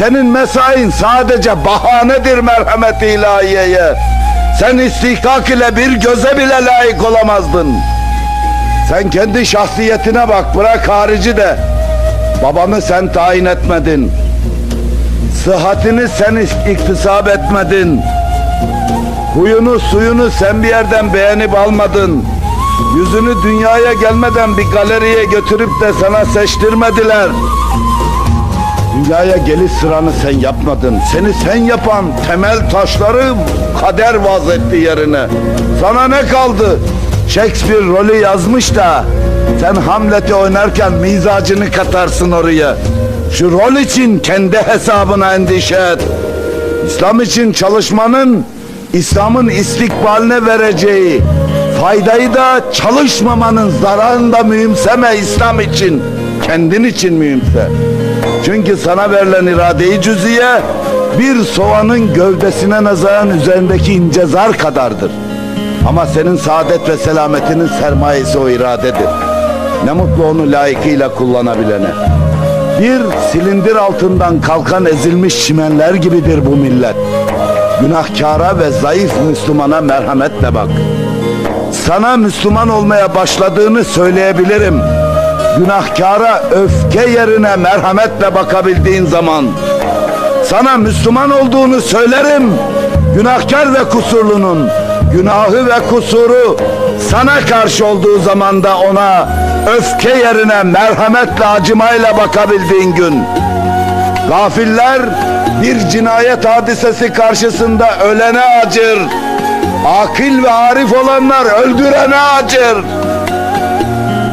Senin mesain sadece bahanedir merhamet ilahiyeye. Sen istihkak ile bir göze bile layık olamazdın. Sen kendi şahsiyetine bak bırak harici de. Babanı sen tayin etmedin. Sıhhatini sen iktisap etmedin. Huyunu suyunu sen bir yerden beğenip almadın. Yüzünü dünyaya gelmeden bir galeriye götürüp de sana seçtirmediler. Dünyaya geliş sıranı sen yapmadın. Seni sen yapan temel taşları kader vaz etti yerine. Sana ne kaldı? Shakespeare rolü yazmış da sen Hamlet'i oynarken mizacını katarsın oraya. Şu rol için kendi hesabına endişe et. İslam için çalışmanın İslam'ın istikbaline vereceği faydayı da çalışmamanın zararını da mühimseme İslam için. Kendin için mühimse. Çünkü sana verilen iradeyi cüziye bir soğanın gövdesine nazaran üzerindeki ince zar kadardır. Ama senin saadet ve selametinin sermayesi o iradedir. Ne mutlu onu layıkıyla kullanabilene. Bir silindir altından kalkan ezilmiş çimenler gibidir bu millet. Günahkara ve zayıf Müslümana merhametle bak. Sana Müslüman olmaya başladığını söyleyebilirim. Günahkara öfke yerine merhametle bakabildiğin zaman sana Müslüman olduğunu söylerim. Günahkar ve kusurlunun günahı ve kusuru sana karşı olduğu zaman da ona öfke yerine merhametle acımayla bakabildiğin gün. Gafiller bir cinayet hadisesi karşısında ölene acır. Akil ve arif olanlar öldürene acır.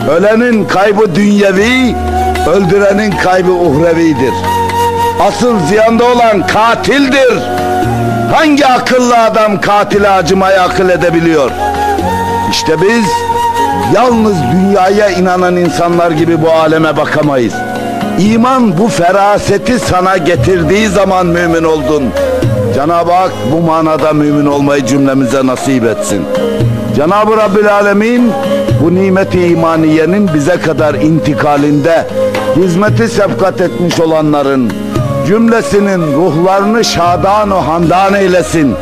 Ölenin kaybı dünyevi, öldürenin kaybı uhrevidir. Asıl ziyanda olan katildir. Hangi akıllı adam katile acımayı akıl edebiliyor? İşte biz yalnız dünyaya inanan insanlar gibi bu aleme bakamayız. İman bu feraseti sana getirdiği zaman mümin oldun. Cenab-ı Hak bu manada mümin olmayı cümlemize nasip etsin. Cenab-ı Rabbil Alemin bu nimeti imaniyenin bize kadar intikalinde hizmeti sevkat etmiş olanların cümlesinin ruhlarını şadan o handan eylesin.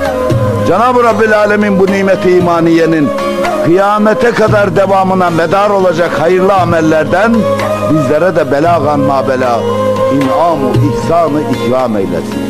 Cenab-ı Rabbil Alemin bu nimeti imaniyenin kıyamete kadar devamına medar olacak hayırlı amellerden bizlere de belagan ma bela inamu ihsanı ikram eylesin.